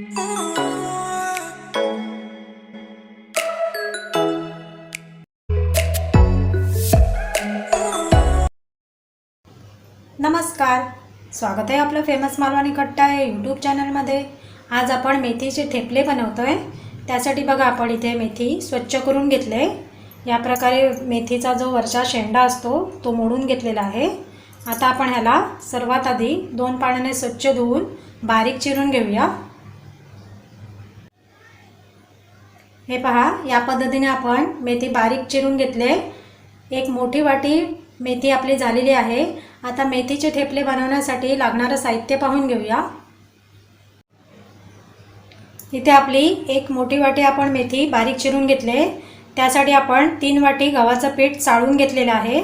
नमस्कार. स्वागत आहे आपलं फेमस मालवणी कट्टा आहे यूट्यूब चॅनलमध्ये आज आपण मेथीचे ठेपले बनवतो आहे त्यासाठी बघा आपण इथे मेथी स्वच्छ करून घेतले या प्रकारे मेथीचा जो वरचा शेंडा असतो तो मोडून घेतलेला आहे. आता आपण ह्याला सर्वात आधी दोन पाण्याने स्वच्छ धुवून बारीक चिरून घेऊया. हे पहा या पद्धतीने आपण मेथी बारीक चिरून घेतले. एक मोठी वाटी मेथी आपली झालेली आहे. आता मेथीचे ठेपले बनवण्यासाठी लागणारं साहित्य पाहून घेऊया. इथे आपली एक मोठी वाटी आपण मेथी बारीक चिरून घेतले. त्यासाठी आपण तीन वाटी गव्हाचं पीठ चाळून घेतलेलं आहे.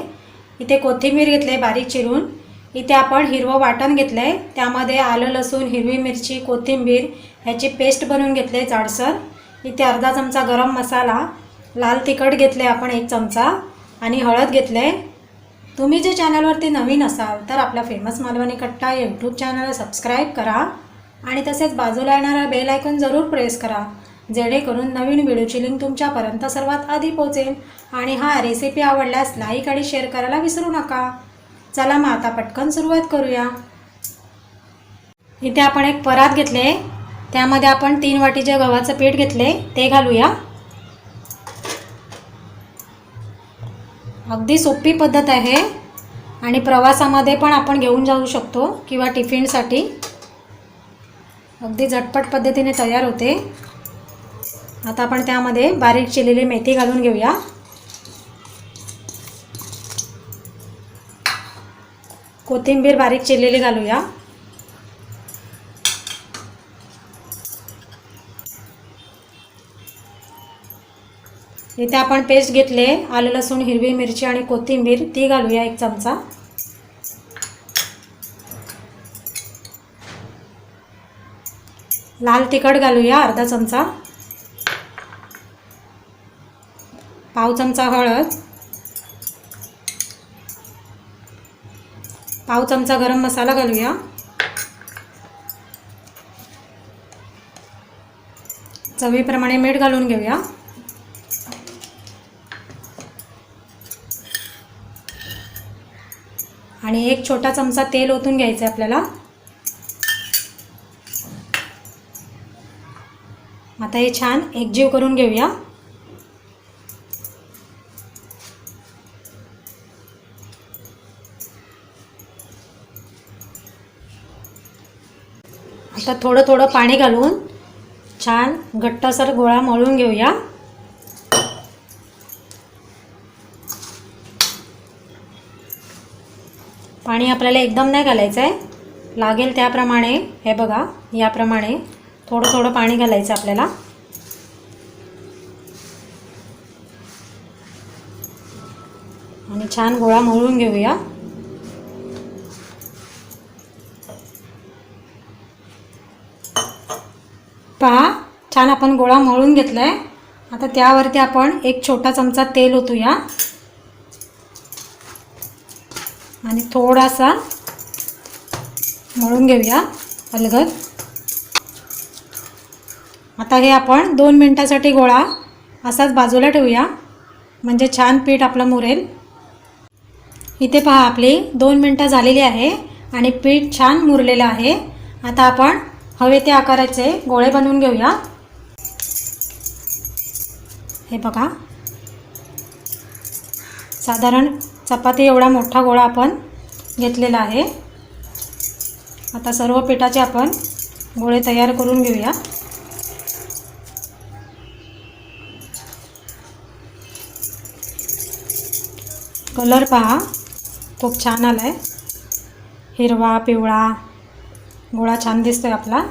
इथे कोथिंबीर घेतले बारीक चिरून. इथे आपण हिरवं वाटण घेतलं. आहे त्यामध्ये आलं लसूण हिरवी मिरची कोथिंबीर ह्याची पेस्ट बनवून घेतले जाडसर. इथे अर्धा चमचा गरम मसाला लाल तिखट घेतले आपण एक चमचा आणि हळद घेतले तुम्ही जे चॅनलवरती नवीन असाल तर आपला फेमस मालवणी कट्टा यूट्यूब चॅनलला सबस्क्राईब करा आणि तसेच बाजूला येणारा बेल आयकॉन जरूर प्रेस करा जेणेकरून नवीन व्हिडिओची लिंक तुमच्यापर्यंत सर्वात आधी पोहोचेल आणि हा रेसिपी आवडल्यास लाईक आणि शेअर करायला विसरू नका. चला मग आता पटकन सुरुवात करूया. इथे आपण एक परात घेतले त्यामध्ये आपण तीन वाटी जे गव्हाचं पीठ घेतले ते घालूया. अगदी सोपी पद्धत आहे आणि प्रवासामध्ये पण आपण घेऊन जाऊ शकतो किंवा टिफिनसाठी. अगदी झटपट पद्धतीने तयार होते. आता आपण त्यामध्ये बारीक चिरलेली मेथी घालून घेऊया. कोथिंबीर बारीक चिरलेली घालूया. इथे आपण पेस्ट घेतले आलं लसूण हिरवी मिरची आणि कोथिंबीर ती घालूया एक चमचा. लाल तिखट घालूया अर्धा चमचा. पाव चमचा हळद. पाव चमचा गरम मसाला घालूया. चवीप्रमाणे मीठ घालून घेऊया. आणि एक छोटा चमचा तेल ओतून घ्यायचं आहे आपल्याला. आता हे छान एकजीव करून घेऊया. आता थोडं थोडं पाणी घालून छान घट्टसर गोळा मळून घेऊया पाणी आपल्याला एकदम नाही घालायचं आहे लागेल त्याप्रमाणे हे बघा याप्रमाणे थोडं थोडं पाणी घालायचं आपल्याला. आणि छान गोळा मळून घेऊया. पहा छान आपण गोळा मळून घेतला आहे आता त्यावरती आपण एक छोटा चमचा तेल ओतूया आणि थोडासा मळून घेऊया अलगद आता हे आपण दोन मिनटासाठी गोळा असाच बाजूला ठेवूया. म्हणजे छान पीठ आपलं मुरेल. इथे पहा आपली दोन मिनटं झालेली आहे आणि पीठ छान मुरलेलं आहे. आता आपण हवे ते आकाराचे गोळे बनवून घेऊया. हे बघा. साधारण चपाती एवढा मोठा गोळा आपण घेतलेला आहे. आता सर्व पिठाचे आपण गोळे तयार करून घेऊया. कलर पहा खूप छान आला आहे हिरवा पिवळा गोळा छान दिसतोय आपला.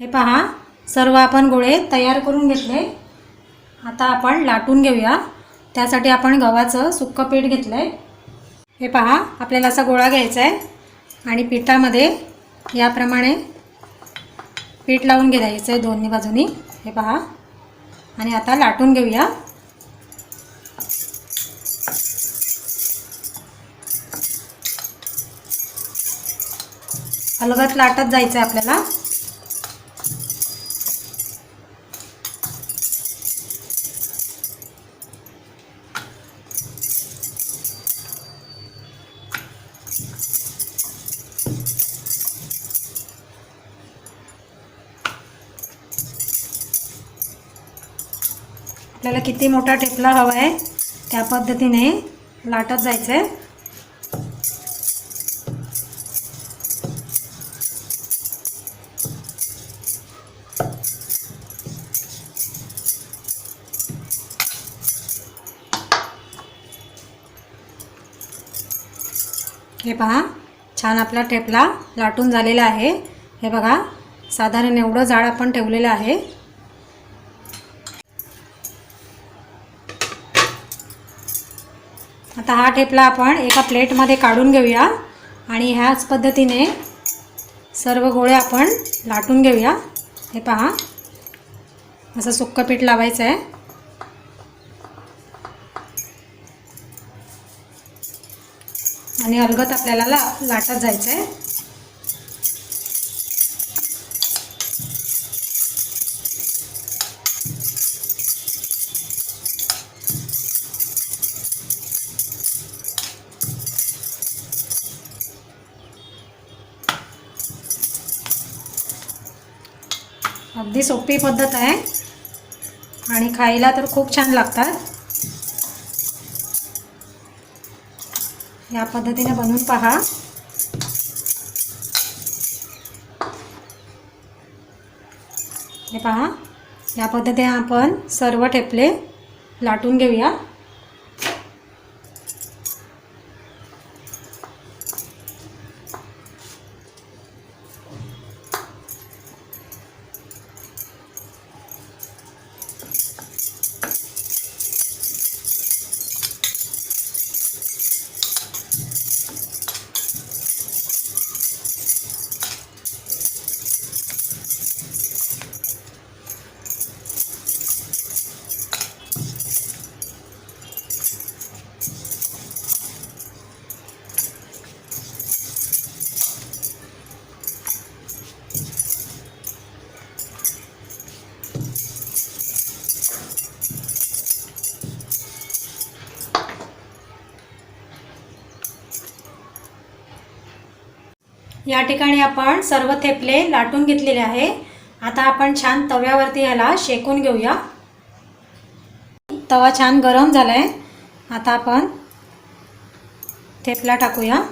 हे पहा सर्व आपण गोळे तयार करून घेतले. आता आपण लाटून घेऊया. त्यासाठी आपण गव्हाचं सुक्कं पीठ घेतलं आहे हे पहा आपल्याला असा गोळा घ्यायचा आहे आणि पिठामध्ये याप्रमाणे पीठ लावून घ्यायचं आहे दोन्ही बाजूनी. हे पहा. आणि आता लाटून घेऊया. अलगत लाटत जायचं आहे आपल्याला. आपल्याला किती मोठा ठेपला हवा आहे त्या पद्धतीने लाटत जायचं आहे हे पहा छान आपला ठेपला लाटून झालेला आहे. हे बघा साधारण एवढं जाड आपण ठेवलेलं आहे. आता हा ठेपला आपण एका प्लेटमध्ये काढून घेऊया आणि ह्याच पद्धतीने सर्व गोळे आपण लाटून घेऊया. हे पहा. असं सुक्कं पीठ लावायचं आहे आणि अलगत आपल्याला ला लाटत जायचं आहे सोपी पद्धत आहे. आणि खायला तर खूप छान लागतात. या पद्धतीने बनवून पहा. हे पहा या पद्धतीने आपण सर्व ठेपले लाटून घेऊया. या ठिकाणी आपण सर्व थेपले लाटून घेतलेले आहे. आता आपण छान तव्यावरती याला शेकून घेऊया. तवा छान गरम झाला आहे आता आपण थेपला टाकूया.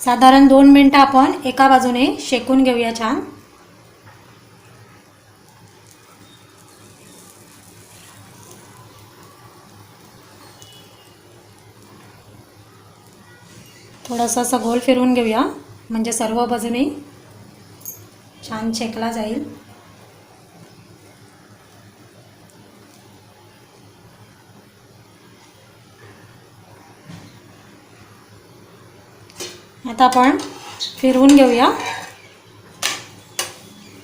साधारण दोन मिनटं आपण एका बाजूने शेकून घेऊया छान. थोडासा असा गोल फिरवून घेऊया. म्हणजे सर्व बाजूनी छान शेकला जाईल. आता आपण फिरवून घेऊया.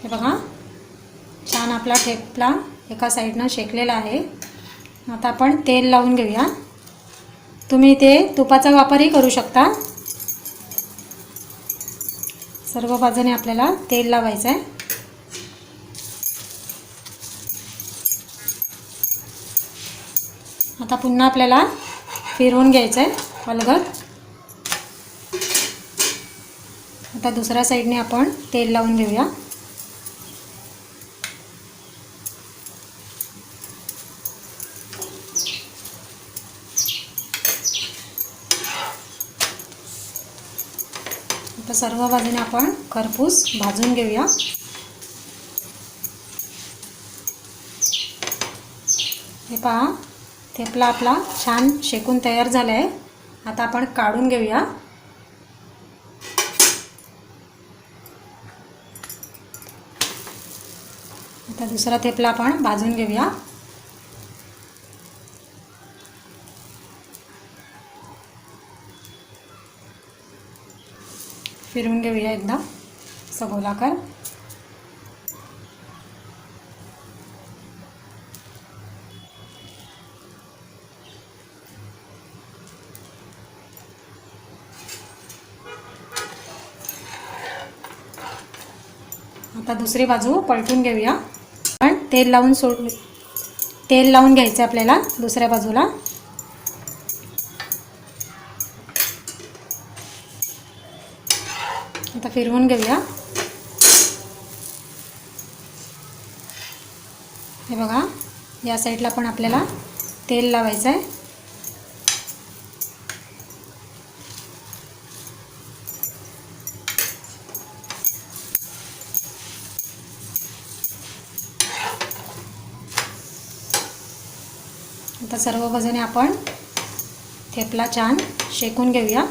हे बघा. छान आपला ठेपला एका साईडनं शेकलेला आहे. आता आपण तेल लावून घेऊया. तुम्ही ते तुपाचा वापरही करू शकता. सर्व बाजूने आपल्याला तेल लावायचं आहे. आता पुन्हा आपल्याला फिरवून घ्यायचं आहे अलगत आता दुसऱ्या साईडने आपण तेल लावून घेऊया. आता सर्व बाजूने आपण खरपूस भाजून घेऊया. हे पहा थेपला आपला छान शेकून तयार झाला आहे आता आपण काढून घेऊया. आता दुसरा थेपला आपण भाजून घेऊया. फिरवून घेऊया एकदा. असं आता दुसरी बाजू पलटून घेऊया. पण तेल लावून सोड तेल लावून घ्यायचं आपल्याला दुसऱ्या बाजूला. आता फिरवून घेऊया. हे बघा या साईडला पण आपल्याला तेल लावायचं आहे आता सर्व बाजूने आपण थेपला छान शेकून घेऊया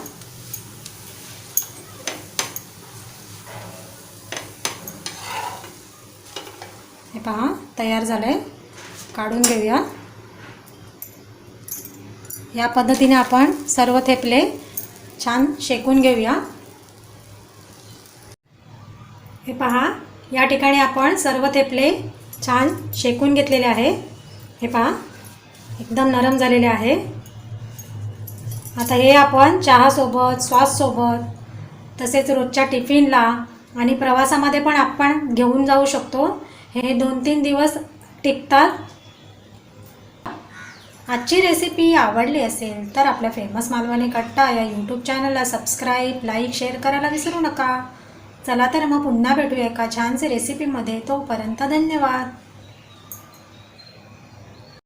हे पहा तयार झालं आहे काढून घेऊया. या पद्धतीने आपण सर्व थेपले छान शेकून घेऊया. हे पहा या ठिकाणी आपण सर्व थेपले छान शेकून घेतलेले आहे. हे पहा एकदम नरम झालेले आहे. आता हे आपण चहासोबत सॉससोबत तसेच रोजच्या टिफिनला आणि प्रवासामध्ये पण आपण घेऊन जाऊ शकतो. हे दोन तीन दिवस टिकतात. आजची रेसिपी आवडली असेल तर आपल्या फेमस मालवणी कट्टा या यूट्यूब चॅनलला सबस्क्राईब लाईक शेअर करायला विसरू नका. चला तर मग पुन्हा भेटूया एका छानसे रेसिपीमध्ये तोपर्यंत धन्यवाद.